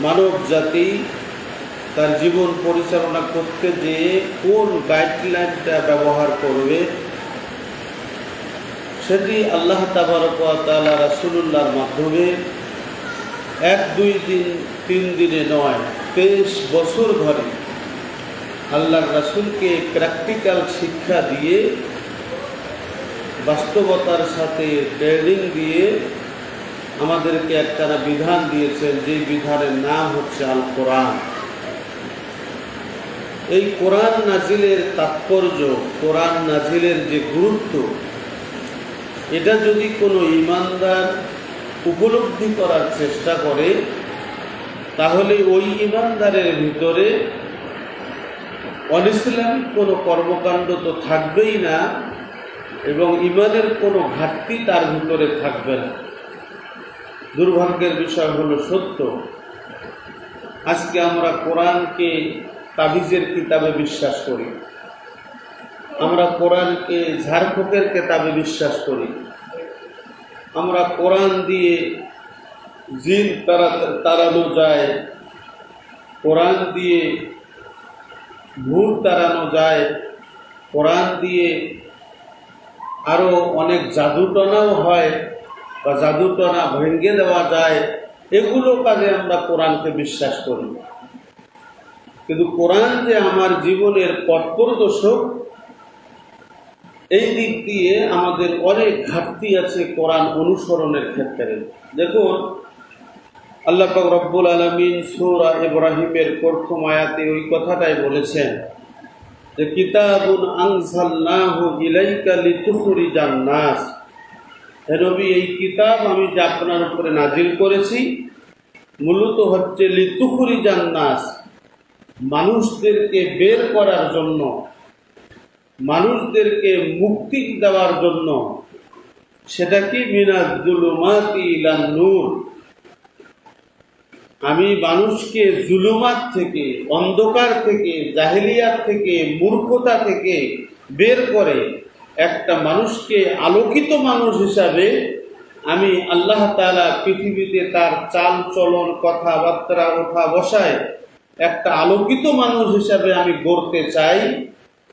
মানব জাতি তার জীবন পরিচালনা করতে যে কোন গাইডলাইনটা ব্যবহার করবে, সেটি আল্লাহ তাবারকালা রাসুলুল্লাহর মাধ্যমে এক, দুই দিন তিন দিনে নয়, তেইশ বছর ধরে আল্লাহর রাসুলকে প্র্যাকটিক্যাল শিক্ষা দিয়ে, বাস্তবতার সাথে ট্রেনিং দিয়ে আমাদেরকে একটানা বিধান দিয়েছেন, যে বিধানের নাম হচ্ছে আল কোরআন এই কোরআন নাজিলের তাৎপর্য, কোরআন নাজিলের যে গুরুত্ব, এটা যদি কোনো ইমানদার উপলব্ধি করার চেষ্টা করে, তাহলে ওই ইমানদারের ভিতরে অনিসলামিক কোনো কর্মকাণ্ড তো থাকবেই না, এবং ইমানের কোনো ঘাটতি তার ভিতরে থাকবে না। দুর্ভাগ্যের বিষয় হলো সত্য। আজকে আমরা কোরআনকে তাবিজের কিতাবে বিশ্বাস করি। আমরা কোরআনকে ঝাড়ফুকের কেতাবে বিশ্বাস করি। আমরা কোরআন দিয়ে জিন তারা তাড়ানো যায়। কোরআন দিয়ে ভুল তাড়ানো যায়। কোরআন দিয়ে আরও অনেক জাদুটনাও হয়। বা জাদুটনা ভেঙে দেওয়া যায়, এগুলো কাজে আমরা কোরআনকে বিশ্বাস করি। কিন্তু কোরআন যে আমার জীবনের পথ প্রদর্শক, এই দিক দিয়ে আমাদের অনেক ঘাটতি আছে কোরআন অনুসরণের ক্ষেত্রে। দেখুন, আল্লাহ রব্বুল আলমিন সৌরা ইব্রাহিমের প্রথম আয়াতে ওই কথাটাই বলেছেন যে, কিতাবুন আনসাল্লাহু ইলাইকা লিতুখরিজান নাস। হে নবী এই কিতাব আমি যে আপনার উপরে নাজিল করেছি, মূলত হচ্ছে লিতুখুরি জান্নাস মানুষদেরকে বের করার জন্য, মানুষদেরকে মুক্তি দেওয়ার জন্য। সেটা কি? ইলান নূর। আমি মানুষকে জুলুমাত থেকে, অন্ধকার থেকে, জাহেলিয়াত থেকে, মূর্খতা থেকে বের করে একটা মানুষকে আলোকিত মানুষ হিসাবে আমি আল্লাহ তালা পৃথিবীতে তার চাল চলন, কথাবার্তা, ওঠা বসায় একটা আলোকিত মানুষ হিসাবে আমি গড়তে চাই।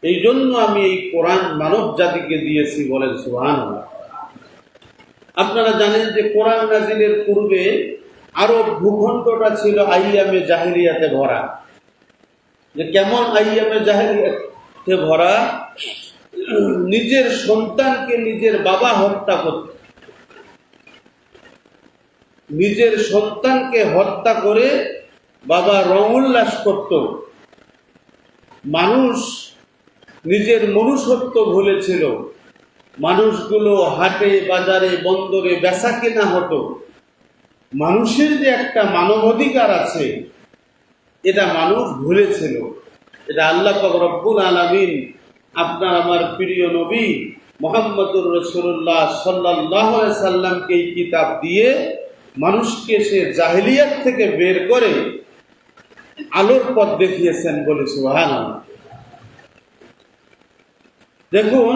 এই জন্য আমি এই কোরআন মানব জাতিকে দিয়েছি বলেন সুহান আপনারা জানেন যে কোরআন নাজিলের পূর্বে আরও ভূখণ্ডটা ছিল আইয়ামে জাহিলিয়াতে ভরা। যে কেমন আইয়ামে জাহিলিয়াতে ভরা? নিজের সন্তানকে নিজের বাবা হত্যা করত। নিজের সন্তানকে হত্যা করে বাবা রং উল্লাস করত। মানুষ নিজের মনুষ্যত্ব ভুলেছিল। মানুষগুলো হাটে, বাজারে, বন্দরে বেচা কেনা হতো। মানুষের যে একটা মানবাধিকার আছে, এটা মানুষ ভুলেছিল। এটা আল্লাহ রব্বুল আলমিন আপনার আমার প্রিয় নবী মোহাম্মদুর রসুল্লাহ সাল্লাহ সাল্লামকে এই কিতাব দিয়ে মানুষকে সে জাহিলিয়াত থেকে বের করে আলোর পথ দেখিয়েছেন বলে সুহান দেখুন,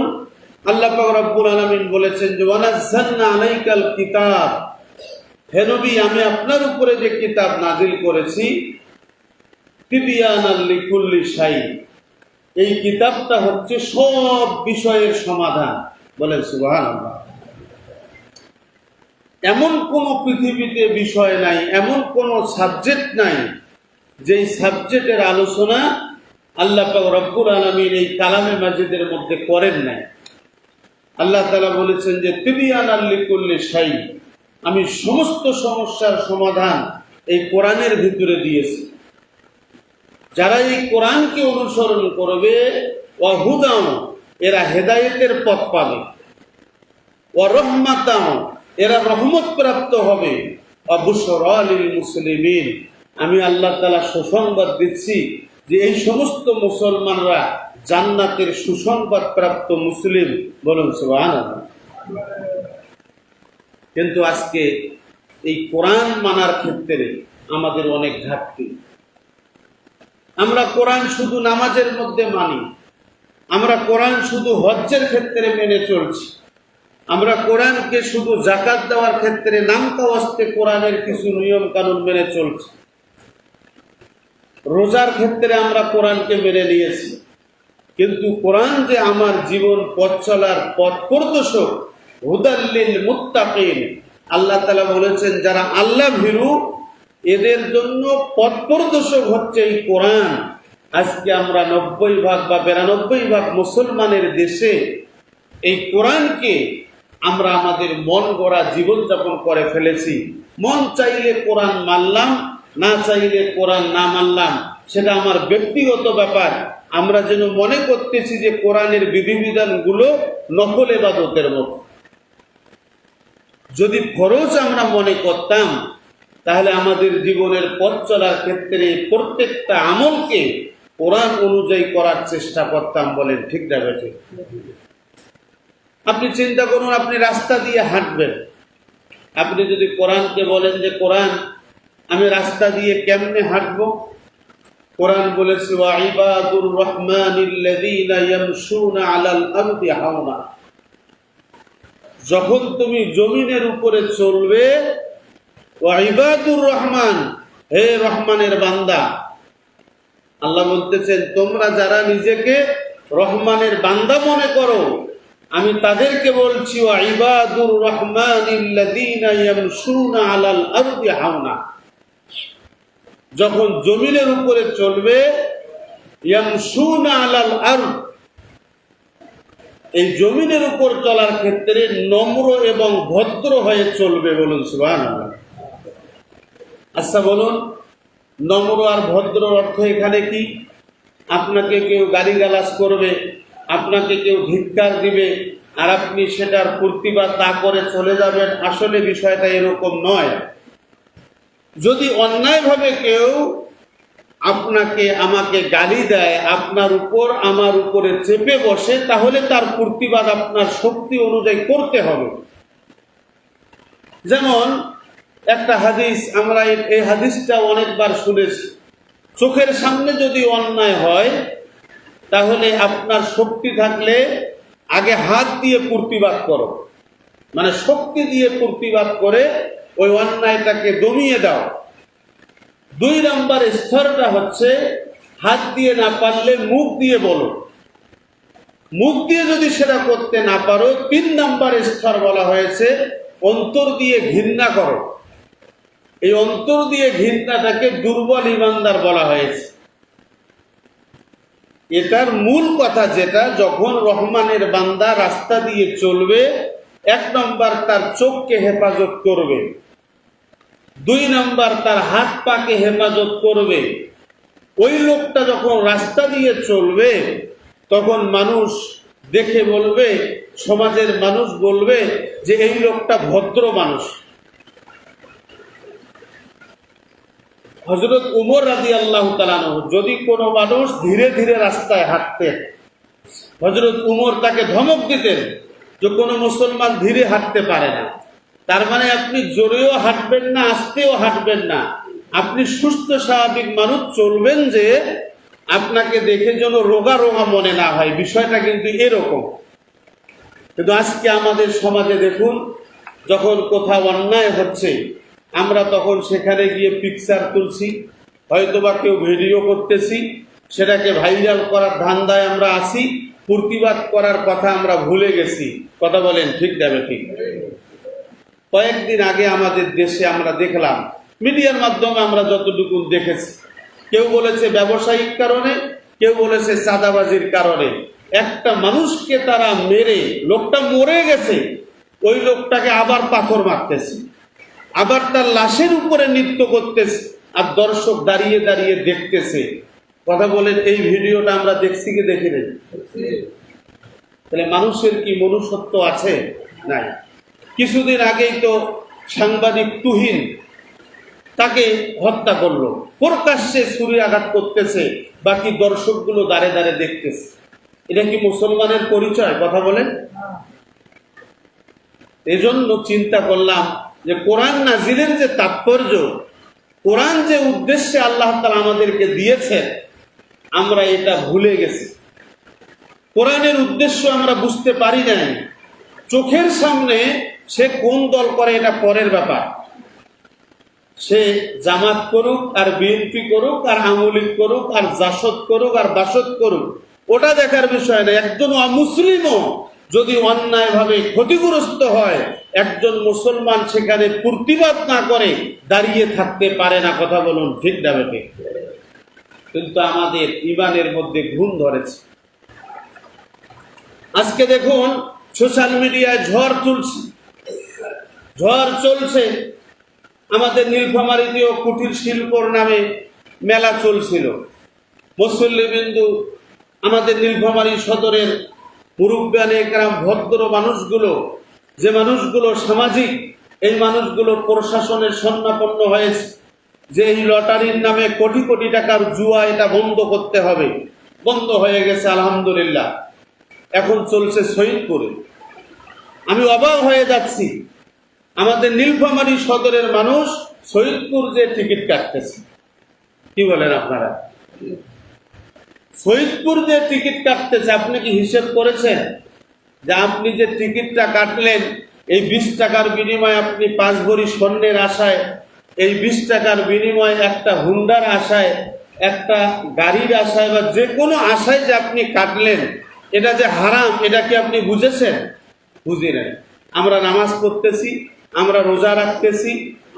আল্লাহ রব্বুল আলমিন বলেছেন যে, ওয়ানাজ্জালনা আলাইকাল কিতাব। হে নবী, আমি আপনার উপরে যে কিতাব নাজিল করেছি তিবিয়ান লিকুল্লি সাই এই কিতাবটা হচ্ছে সব বিষয়ের সমাধান। বলেন সুবাহান এমন কোন পৃথিবীতে বিষয় নাই, এমন কোন সাবজেক্ট নাই, যেই সাবজেক্টের আলোচনা আল্লাহ রব্বুল আলমীর এই কালামে মাজিদের মধ্যে করেন নাই। আল্লাহ তালা বলেছেন যে তিবিয়ান আল্লিকুল্লি সাই আমি সমস্ত সমস্যার সমাধান এই কোরআনের ভিতরে দিয়েছি। যারা এই কোরআনকে অনুসরণ করবে অহুদাম এরা হেদায়েতের পথ পাবে। অরহমাতাও এরা রহমত প্রাপ্ত হবে। অবসর আলীল মুসলিমিন আমি আল্লাহ তালা সুসংবাদ দিচ্ছি যে এই সমস্ত মুসলমানরা জান্নাতের সুসংবাদ প্রাপ্ত মুসলিম। বলুন সুবাহ কিন্তু আজকে এই কোরআন মানার ক্ষেত্রে আমাদের অনেক ঘাটতি। আমরা কোরআন শুধু নামাজের মধ্যে মানি। আমরা কোরআন শুধু হজ্জের ক্ষেত্রে মেনে চলছি। আমরা কোরআনকে শুধু জাকাত দেওয়ার ক্ষেত্রে নামকা অস্তে কোরআনের কিছু নিয়ম কানুন মেনে চলছি। রোজার ক্ষেত্রে আমরা কোরআনকে মেনে নিয়েছি। কিন্তু কোরআন যে আমার জীবন, পথ চলার পথ প্রদর্শক হুদাল্লিল মুত্তাকিন। আল্লাহ তালা বলেছেন, যারা আল্লাহ ভীরু এদের জন্য পথ প্রদর্শক হচ্ছে এই কোরআন। আজকে আমরা নব্বই ভাগ বা বিরানব্বই ভাগ মুসলমানের দেশে এই কোরআনকে আমরা আমাদের মন গড়া জীবনযাপন করে ফেলেছি। মন চাইলে কোরআন মানলাম, না চাইলে কোরআন না মানলাম, সেটা আমার ব্যক্তিগত ব্যাপার। আমরা যেন মনে করতেছি যে কোরআনের বিধিবিধানগুলো নকল এবাদতের মতো। যদি ফরজ আমরা মনে করতাম তাহলে আমাদের জীবনের পথ চলার ক্ষেত্রে প্রত্যেকটা আমলকে কোরআন অনুযায়ী করার চেষ্টা করতাম বলেন, ঠিক না আপনি চিন্তা করুন, আপনি রাস্তা দিয়ে হাঁটবেন। আপনি যদি কোরআনকে বলেন যে, কোরআন, আমি রাস্তা দিয়ে কেমনে হাঁটবো? কোরআন বলেছে ওয়াইবাদুর হাওনা যখন তুমি জমিনের উপরে চলবে ওয়াইবাদুর রহমান, হে রহমানের বান্দা। আল্লাহ বলতেছেন, তোমরা যারা নিজেকে রহমানের বান্দা মনে করো, আমি তাদেরকে বলছি ওয়াইবাদুর রহমানিল্লাযীনা ইয়ামশুনা আলাল আরদি হাওনা। যখন জমিনের উপরে চলবে আলাল আরদ। এই জমিনের উপর চলার ক্ষেত্রে নম্র এবং ভদ্র হয়ে চলবে বলুন, সুবহানাল্লাহ। আচ্ছা বলুন, নম্র আর ভদ্র অর্থ এখানে কি? আপনাকে কেউ গালিগালাজ করবে, আপনাকে কেউ ধিক্কার দিবে, আর আপনি সেটার প্রতিবাদ তা করে চলে যাবেন, আসলে বিষয়টা এরকম নয়। যদি অন্যায়ভাবে কেউ আপনাকে, আমাকে গালি দেয়, আপনার উপর, আমার উপরে চেপে বসে, তাহলে তার প্রতিবাদ আপনার শক্তি অনুযায়ী করতে হবে। যেমন একটা হাদিস আমরা এই- হাদিসটা অনেকবার শুনেছি। চোখের সামনে যদি অন্যায় হয়, তাহলে আপনার শক্তি থাকলে আগে হাত দিয়ে প্রতিবাদ করো। মানে শক্তি দিয়ে প্রতিবাদ করে ওই অন্যায়টাকে দমিয়ে দাও। দুই নাম্বার স্তরটা হচ্ছে হাত দিয়ে না পারলে মুখ দিয়ে বলো। মুখ দিয়ে যদি সেটা করতে না পারো, তিন নাম্বার স্তর বলা হয়েছে, অন্তর দিয়ে ঘৃণা করো। এই অন্তর দিয়ে ঘৃণাটাকে দুর্বল ইমানদার বলা হয়েছে। এটার মূল কথা যেটা, যখন রহমানের বান্দা রাস্তা দিয়ে চলবে, এক নম্বর তার চোখকে হেফাজত করবে, দুই নম্বর তার হাত পাকে হেফাজত করবে। ওই লোকটা যখন রাস্তা দিয়ে চলবে, তখন মানুষ দেখে বলবে, সমাজের মানুষ বলবে যে, এই লোকটা ভদ্র মানুষ। হজরত উমর রাজি আল্লাহ যদি কোনো মানুষ ধীরে ধীরে রাস্তায় হাঁটতেন হজরত উমর তাকে ধমক দিতেন যে কোনো মুসলমান ধীরে হাঁটতে পারে না। তার মানে আপনি জোরেও হাঁটবেন না, আস্তেও হাঁটবেন না। আপনি সুস্থ, স্বাভাবিক মানুষ, চলবেন যে আপনাকে দেখে যেন রোগা রোগা মনে না হয়। বিষয়টা কিন্তু এরকম। কিন্তু আজকে আমাদের সমাজে দেখুন, যখন কোথাও অন্যায় হচ্ছে আমরা তখন সেখানে গিয়ে পিকচার তুলছি, হয়তোবা কেউ ভিডিও করতেছি, সেটাকে ভাইরাল করার ধান্দায় আমরা আসি প্রতিবাদ করার কথা আমরা ভুলে গেছি। কথা বলেন, ঠিক যাবে ঠিক? কয়েকদিন আগে আমাদের দেশে আমরা দেখলাম, মিডিয়ার মাধ্যমে আমরা যতটুকু দেখেছি। কেউ বলেছে ব্যবসায়িক কারণে, কেউ বলেছে চাঁদাবাজির কারণে। একটা মানুষকে তারা মেরে, লোকটা মরে গেছে, ওই লোকটাকে আবার পাথর মারতেছে। আবার তার লাশের উপরে নৃত্য করতেছে আর দর্শক দাঁড়িয়ে দাঁড়িয়ে দেখতেছে। কথা বলেন, এই ভিডিওটা আমরা দেখছি কি দেখি নাই? তাহলে মানুষের কি মনুষ্যত্ব আছে? নাই। কিছুদিন আগেই তো সাংবাদিক তুহিন তাকে হত্যা করল। প্রকাশ্যে ছুরি আঘাত করতেছে, বাকি দর্শকগুলো দাঁড়ে দাঁড়ে দেখতেছে। এটা কি মুসলমানের পরিচয়? কথা বলেন। এজন্য চিন্তা করলাম যে কোরআন নাজিরের যে তাৎপর্য, কোরআন যে উদ্দেশ্যে আল্লাহ তালা আমাদেরকে দিয়েছেন, আমরা এটা ভুলে গেছি। কোরআনের উদ্দেশ্য আমরা বুঝতে পারি নাই। চোখের সামনে সে কোন দল করে এটা পরের ব্যাপার। সে জামাত করুক, আর বিএনপি করুক, আর আমলিক করুক, আর জাসদ করুক, আর বাসদ করুক, ওটা দেখার বিষয় না। একজন অমুসলিমও যদি অন্যায়ভাবে ক্ষতিগ্রস্ত হয়, একজন মুসলমান সেখানে প্রতিবাদ না করে দাঁড়িয়ে থাকতে পারে না, কথা বলুন ঠিক না বেটে কিন্তু আমাদের ইমানের মধ্যে ঘুম ধরেছে। আজকে দেখুন, সোশ্যাল মিডিয়ায় ঝড় তুলছে। ঝড় চলছে। আমাদের নীলফামারীতেও কুটির শিল্পর নামে মেলা চলছিল। মুসল্লিবিন্দু আমাদের নীলফামারী সদরের মুরব্বানে একরাম ভদ্র মানুষগুলো, যে মানুষগুলো সামাজিক, এই মানুষগুলো প্রশাসনের সন্নাপন্ন হয়েছে। যে এই লটারির নামে কোটি কোটি টাকার জুয়া এটা বন্ধ করতে হবে। বন্ধ হয়ে গেছে, আলহামদুলিল্লাহ। এখন চলছে শহীদপুরে আমি অবাক হয়ে যাচ্ছি। আমাদের নীলফামারী সদরের মানুষ শহীদপুর যে টিকিট কাটতেছে। কি বলেন আপনারা? শহীদপুর যে টিকিট কাটতেছে, আপনি কি হিসেব করেছেন? যে আপনি যে টিকিটটা কাটলেন, এই বিশ টাকার বিনিময়ে আপনি পাঁচ ভরি স্বর্ণের আশায়, এই বিশ টাকার বিনিময়ে একটা হুন্ডার আশায়, একটা গাড়ির আশায় বা যে কোনো আশায় যে আপনি কাটলেন, এটা যে হারাম, এটা কি আপনি বুঝেছেন? বুঝি নেন আমরা নামাজ পড়তেছি, আমরা রোজা রাখতেছি,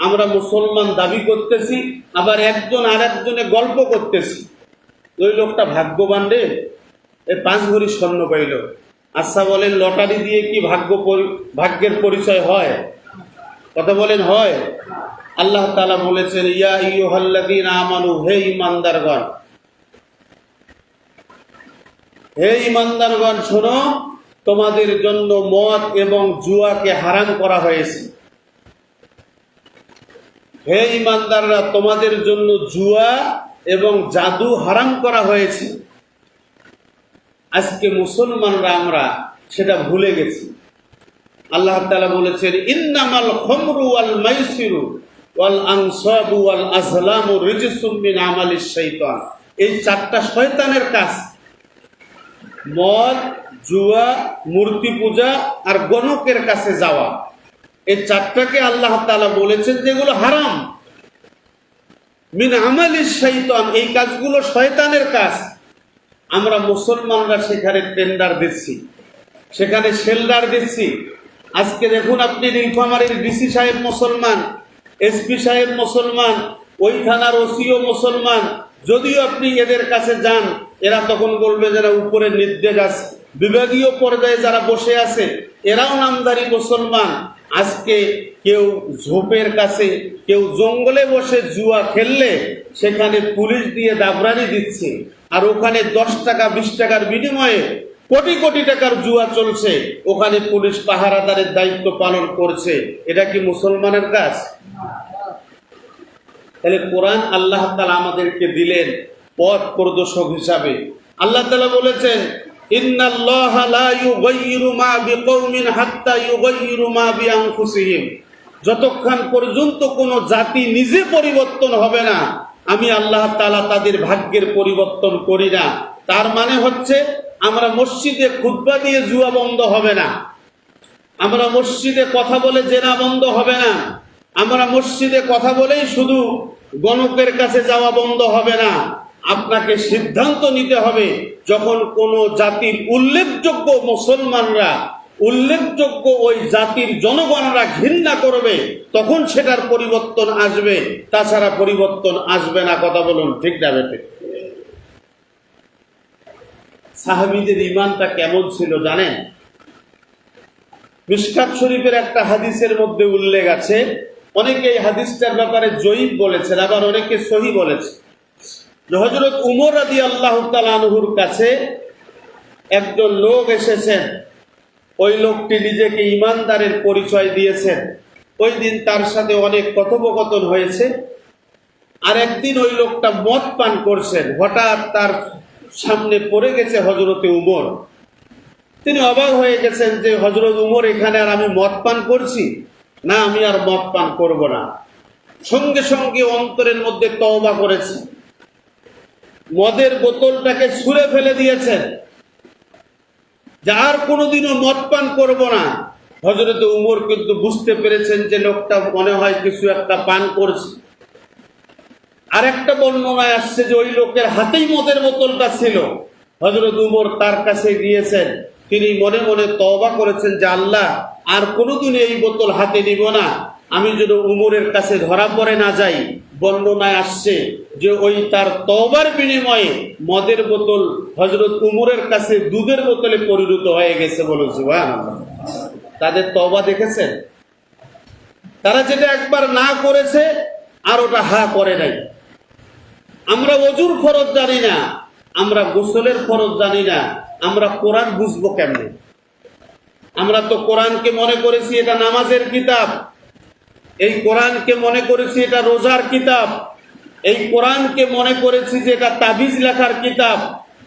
আমরা মুসলমান দাবি করতেছি, আবার একজন আর একজনে গল্প করতেছি। ওই লোকটা ভাগ্যবান রে। এই পাঁচ ভরি স্বর্ণ পাইল। আচ্ছা বলেন, লটারি দিয়ে কি ভাগ্য ভাগ্যের পরিচয় হয়? কথা বলেন, হয়? আল্লাহ তালা বলেছেন, ইয়া ইয়ুহাল্লাদিন আমানু, হে ইমানদারগণ হে ইমানদারগণ শোনো, তোমাদের জন্য মদ এবং জুয়াকে হারাম করা হয়েছে। হে ইমানদাররা তোমাদের জন্য জুয়া এবং জাদু হারাম করা হয়েছে। আজকে মুসলমানরা আমরা সেটা ভুলে গেছি। আল্লাহ তাআলা বলেছেন, ইন্নামাল খমরু আল মাইসিরু ওয়াল আনসাবু ওয়াল আজলামু রিজসুম মিন আমালিশ শাইতান। এই চারটা শয়তানের কাজ। মদ, জুয়া, মূর্তি পূজা আর গণকের কাছে যাওয়া। এই চারটাকে আল্লাহ তাআলা বলেছেন যেগুলো হারাম। মিন আমালিশ শৈতান এই কাজগুলো শয়তানের কাজ। আমরা মুসলমানরা সেখানে টেন্ডার দিচ্ছি, সেখানে শেল্ডার দিচ্ছি। আজকে দেখুন আপনি নীলফামারীর ডিসি সাহেব মুসলমান, এসপি সাহেব মুসলমান, ওই থানার ওসিও মুসলমান। যদিও আপনি এদের কাছে যান, এরা তখন বলবে যারা উপরে নির্দেশ আছে। বিভাগীয় পর্যায়ে যারা বসে আছে, এরাও নামদারি মুসলমান। আজকে কেউ ঝোপের কাছে, কেউ জঙ্গলে বসে জুয়া খেললে সেখানে পুলিশ দিয়ে দাবরানি দিচ্ছে। আর ওখানে দশ টাকা, বিশ টাকার বিনিময়ে কোটি কোটি টাকার জুয়া চলছে। ওখানে পুলিশ পাহারাদারের দায়িত্ব পালন করছে। এটা কি মুসলমানের কাজ? তাহলে কোরআন আল্লাহ তালা আমাদেরকে দিলেন পথ প্রদর্শক হিসাবে। আল্লাহ তালা বলেছেন যতক্ষণ পর্যন্ত কোনো জাতি নিজে পরিবর্তন হবে না, আমি আল্লাহ তালা তাদের ভাগ্যের পরিবর্তন করি না। তার মানে হচ্ছে, আমরা মসজিদে খুতবা দিয়ে জুয়া বন্ধ হবে না। আমরা মসজিদে কথা বলে জেনা বন্ধ হবে না। আমরা মসজিদে কথা বলেই শুধু গণকের কাছে যাওয়া বন্ধ হবে না। আপনাকে সিদ্ধান্ত নিতে হবে যখন কোনো জাতির উল্লেখযোগ্য মুসলমানরা, উল্লেখযোগ্য ওই জাতির জনগণরা ঘৃণা করবে, তখন সেটার পরিবর্তন আসবে। তাছাড়া পরিবর্তন আসবে না, কথা বলুন, ঠিক না বেটে সাহাবিদের ইমানটা কেমন ছিল জানেন? মিসকাত শরীফের একটা হাদিসের মধ্যে উল্লেখ আছে। অনেকে এই হাদিসটার ব্যাপারে জয়ীব বলেছেন, আবার অনেকে সহি বলেছে হজরত উমর আদি আল্লাহ তালানহুর কাছে একজন লোক এসেছেন। ওই লোকটি নিজেকে ইমানদারের পরিচয় দিয়েছেন। ওই দিন তার সাথে অনেক কথোপকথন হয়েছে। আর একদিন ওই লোকটা মদ পান করছেন। হঠাৎ তার সামনে পড়ে গেছে হজরতে উমর। তিনি অবাক হয়ে গেছেন যে হজরত উমর, এখানে আর আমি মদ পান করছি? না, আমি আর মদ পান করব না। সঙ্গে সঙ্গে অন্তরের মধ্যে তওবা করেছে। মদের বোতলটাকে ছুঁড়ে ফেলে দিয়েছেন। যে আর কোনোদিনও মদ পান করব না। হজরত উমর কিন্তু বুঝতে পেরেছেন যে লোকটা মনে হয় কিছু একটা পান করছে। আর একটা বর্ণনায় আসছে যে ওই লোকের হাতেই মদের বোতলটা ছিল। হজরত উমর তার কাছে গিয়েছেন। তিনি মনে মনে তওবা করেছেন যে আল্লাহ, আর কোনোদিন এই বোতল হাতে নিব না। আমি যেন উমরের কাছে ধরা পড়ে না যাই, বর্ণনায় আসছে যে ওই তার তবার বিনিময়ে মদের বোতল হজরত উমরের কাছে দুধের বোতলে পরিণত হয়ে গেছে বলে, সুবহানাল্লাহ। তাদের তওবা দেখেছেন? তারা যেটা একবার না করেছে, আর ওটা হা করে নাই। আমরা অজুর ফরজ জানি না, আমরা গোসলের ফরজ জানি না, আমরা কোরআন বুঝব কেমনে? আমরা তো কোরআনকে মনে করেছি, এটা নামাজের কিতাব। এই কোরআনকে মনে করেছি এটা রোজার কিতাব। এই কোরআনকে মনে করেছি যে এটা তাবিজ লেখার কিতাব।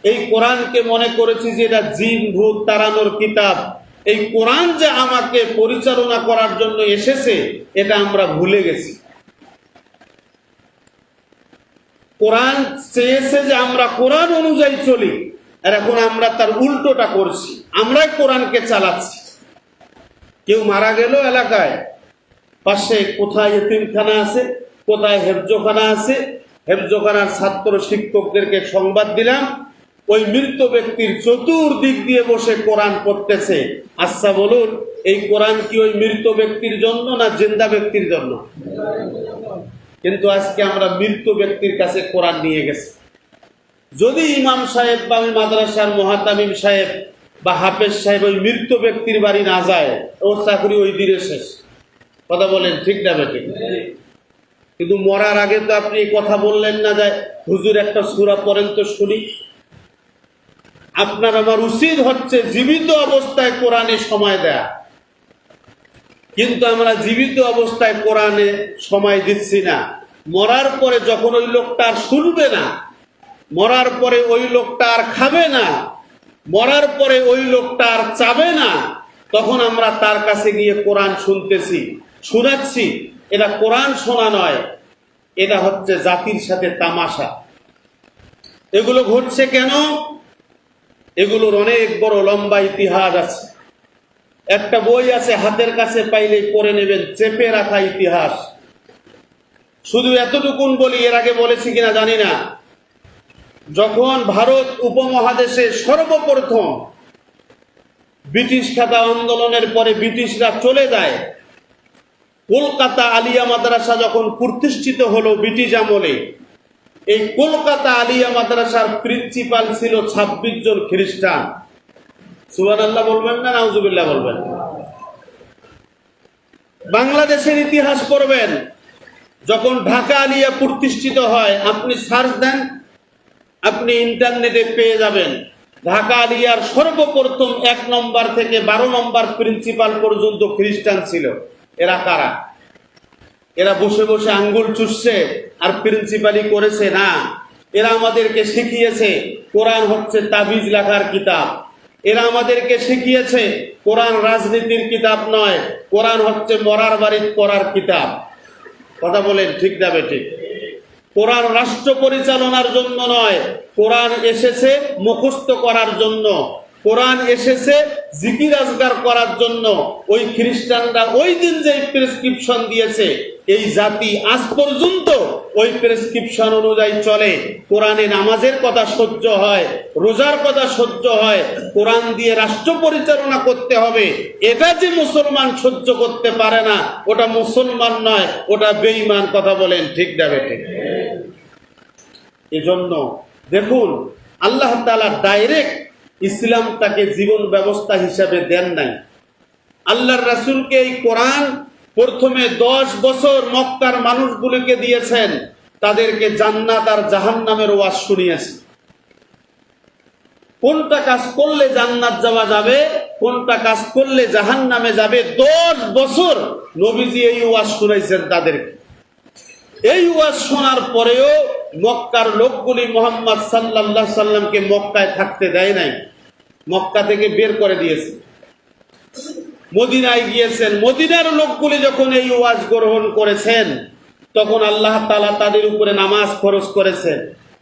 এই কোরআনকে মনে করেছি যে এটা জিন, ভূত তাড়ানোর কিতাব। এই কোরআন যে আমাকে পরিচালনা করার জন্য এসেছে, এটা আমরা ভুলে গেছি। কোরআন চেয়েছে যে আমরা কোরআন অনুযায়ী চলি। আর এখন আমরা তার উল্টোটা করছি। আমরাই কোরআনকে চালাচ্ছি। কেউ মারা গেল এলাকায়। পাশে কোথায় এতিমখানা আছে, কোথায় হেফজোখানা আছে, হেফজোখানার ছাত্র শিক্ষকদেরকে সংবাদ দিলাম, ওই মৃত ব্যক্তির চতুর্দিক দিয়ে বসে কোরআন পড়তেছে। আচ্ছা বলুন, এই কোরআন কি ওই মৃত ব্যক্তির জন্য না জিন্দা ব্যক্তির জন্য? কিন্তু আজকে আমরা মৃত ব্যক্তির কাছে কোরআন নিয়ে গেছি। যদি ইমাম সাহেব বা ওই মাদ্রাসার মহাতামিম সাহেব বা হাফেজ সাহেব ওই মৃত ব্যক্তির বাড়ি না যায় ওর চাকরি ওই দিনে শেষ। কথা বলেন, ঠিক না বেঠিক কিন্তু মরার আগে তো আপনি কথা বললেন না যায়। হুজুর একটা সুরা পড়েন তো শুনি। আপনার আমার উচিত হচ্ছে জীবিত অবস্থায় কোরআনে সময় দেয়া। কিন্তু আমরা জীবিত অবস্থায় কোরআনে সময় দিচ্ছি না। মরার পরে যখন ওই লোকটা আর শুনবে না, মরার পরে ওই লোকটা আর খাবে না, মরার পরে ওই লোকটা আর চাবে না, তখন আমরা তার কাছে গিয়ে কোরআন শুনতেছি। শোনাচ্ছি, এটা কোরআন শোনা নয়, এটা হচ্ছে জাতির সাথে তামাশা। এগুলো ঘটছে কেন? এগুলোর অনেক বড় লম্বা ইতিহাস আছে। একটা বই আছে, হাতের কাছে পাইলে পড়ে নেবেন, চেপে রাখা ইতিহাস। শুধু এতটুকুন বলি, এর আগে বলেছি কিনা জানি না। যখন ভারত উপমহাদেশে সর্বপ্রথম ব্রিটিশ খাতা আন্দোলনের পরে ব্রিটিশরা চলে যায় কলকাতা আলিয়া মাদ্রাসা যখন প্রতিষ্ঠিত হলো ব্রিটিশ আমলে, এই কলকাতা আলিয়া মাদ্রাসার প্রিন্সিপাল ছিল ছাব্বিশ জন খ্রিস্টান। সুবান আল্লাহ বলবেন না, নাউজুবিল্লাহ বলবেন। বাংলাদেশের ইতিহাস পড়বেন, যখন ঢাকা আলিয়া প্রতিষ্ঠিত হয়, আপনি সার্চ দেন, আপনি ইন্টারনেটে পেয়ে যাবেন। ঢাকা আলিয়ার সর্বপ্রথম এক নম্বর থেকে বারো নম্বর প্রিন্সিপাল পর্যন্ত খ্রিস্টান ছিল। এরা কারা? এরা বসে বসে আঙ্গুল চুষছে আর প্রিন্সিপালি করেছে না। এরা আমাদেরকে শিখিয়েছে, কোরআন হচ্ছে তাবিজ লেখার কিতাব। এরা আমাদেরকে শিখিয়েছে, কোরআন রাজনীতির কিতাব নয়, কোরআন হচ্ছে মরার বাড়ির পড়ার কিতাব। কথা বলেন ঠিক যাবে ঠিক? কোরআন রাষ্ট্র পরিচালনার জন্য নয়, কোরআন এসেছে মুখস্থ করার জন্য। কোরআন এসেছে জিকির আজগার করার জন্য। ওই খ্রিস্টানরা ওই দিন যে প্রেসক্রিপশন দিয়েছে, এই জাতি আজ পর্যন্ত ওই প্রেসক্রিপশন অনুযায়ী চলে। কোরআনে নামাজের কথা সহ্য হয়, রোজার কথা সহ্য হয়, কোরআন দিয়ে রাষ্ট্র পরিচালনা করতে হবে। এটা যে মুসলমান সহ্য করতে পারে না, ওটা মুসলমান নয়, ওটা বেঈমান কথা বলেন, ঠিক যাবে ঠিক এজন্য দেখুন, আল্লাহ তালা ডাইরেক্ট ইসলামটাকে জীবন ব্যবস্থা হিসাবে দেন নাই। আল্লাহর রাসূলকে এই কোরআন প্রথমে দশ বছর মক্কার মানুষগুলোকে দিয়েছেন, তাদেরকে জান্নাত আর জাহান্নামের ওয়াজ শুনিয়েছে। কোনটা কাজ করলে জান্নাত যাওয়া যাবে, কোনটা কাজ করলে জাহান্নামে যাবে, দশ বছর নবীজি এই ওয়াজ শুনাইছেন তাদেরকে। এই ওয়াজ শোনার পরেও মক্কার লোকগুলি মোহাম্মদ সাল্লাহ সাল্লামকে মক্কায় থাকতে দেয় নাই। মক্কা থেকে বের করে দিয়েছে। মদিনায় গিয়েছেন। মদিনার লোকগুলি যখন এই ওয়াজ গ্রহণ করেছেন, তখন আল্লাহ তালা তাদের উপরে নামাজ খরচ করেছেন।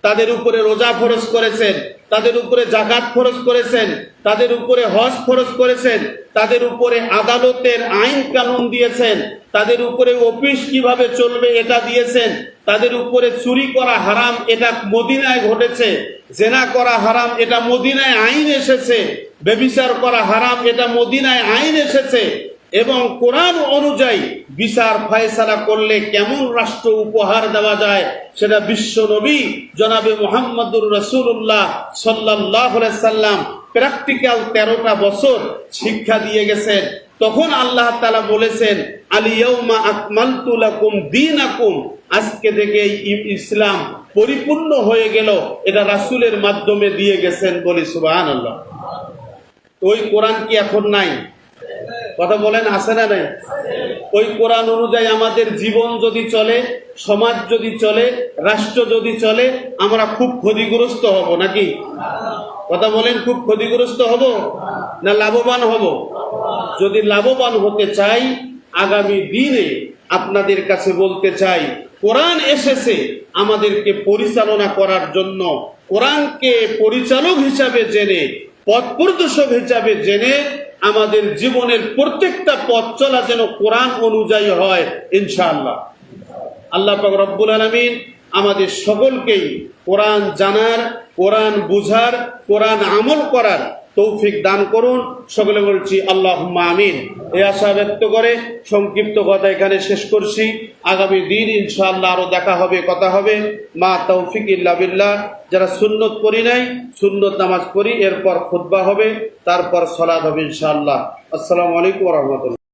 তাদের উপরে রোজা ফরজ করেছেন, তাদের উপরে জাকাত ফরজ করেছেন, তাদের উপরে হজ ফরজ করেছেন, তাদের উপরে আদালতের আইন কানুন দিয়েছেন, তাদের উপরে অফিস কীভাবে চলবে এটা দিয়েছেন, তাদের উপরে চুরি করা হারাম এটা মদিনায় ঘটেছে, জেনা করা হারাম এটা মদিনায় আইন এসেছে বেবিচার করা হারাম এটা মদিনায় আইন এসেছে এবং কোরআন অনুযায়ী বিচার ফয়সালা করলে কেমন রাষ্ট্র উপহার দেওয়া যায়, সেটা বিশ্ব নবী জনাবে মোহাম্মদুর রসুল্লাহ সাল্লাহ সাল্লাম প্র্যাকটিক্যাল তেরোটা বছর শিক্ষা দিয়ে গেছেন। তখন আল্লাহ তালা বলেছেন আলিয়মা আকমালতু লাকুম দীনাকুম। আজকে থেকে ইসলাম পরিপূর্ণ হয়ে গেল, এটা রাসূলের মাধ্যমে দিয়ে গেছেন বলি সুবহানাল্লাহ। তো ওই কোরআন কি এখন নাই? কথা বলেন, আছে না নাই? ওই কোরআন অনুযায়ী আমাদের জীবন যদি চলে, সমাজ যদি চলে, রাষ্ট্র যদি চলে, আমরা খুব ক্ষতিগ্রস্ত হব, নাকি? কথা বলেন, খুব ক্ষতিগ্রস্ত হব না লাভবান হব? যদি লাভবান হতে চাই, আগামী দিনে আপনাদের কাছে বলতে চাই, কোরআন এসেছে আমাদেরকে পরিচালনা করার জন্য। কোরআনকে পরিচালক হিসাবে জেনে পথ প্রদর্শক হিসাবে জেনে আমাদের জীবনের প্রত্যেকটা পথ চলা যেন কোরআন অনুযায়ী হয়, ইনশাআল্লাহ। আল্লাহ রব্বুল আলমিন আমাদের সকলকেই কোরআন জানার, কোরআন বুঝার, কোরআন আমল করার তৌফিক দান করুন। সকলে বলছি আল্লাহ আমিন। এই আশা ব্যক্ত করে সংক্ষিপ্ত কথা এখানে শেষ করছি। আগামী দিন ইনশাআল্লাহ আরও দেখা হবে, কথা হবে। মা তৌফিক বিল্লাহ। যারা সুন্নত করি নাই, সুন্নত নামাজ পড়ি, এরপর খুদ্া হবে, তারপর সলাদ হবে ইনশাআল্লাহ। আসসালামু আলাইকুম রহমতুল্লাহ।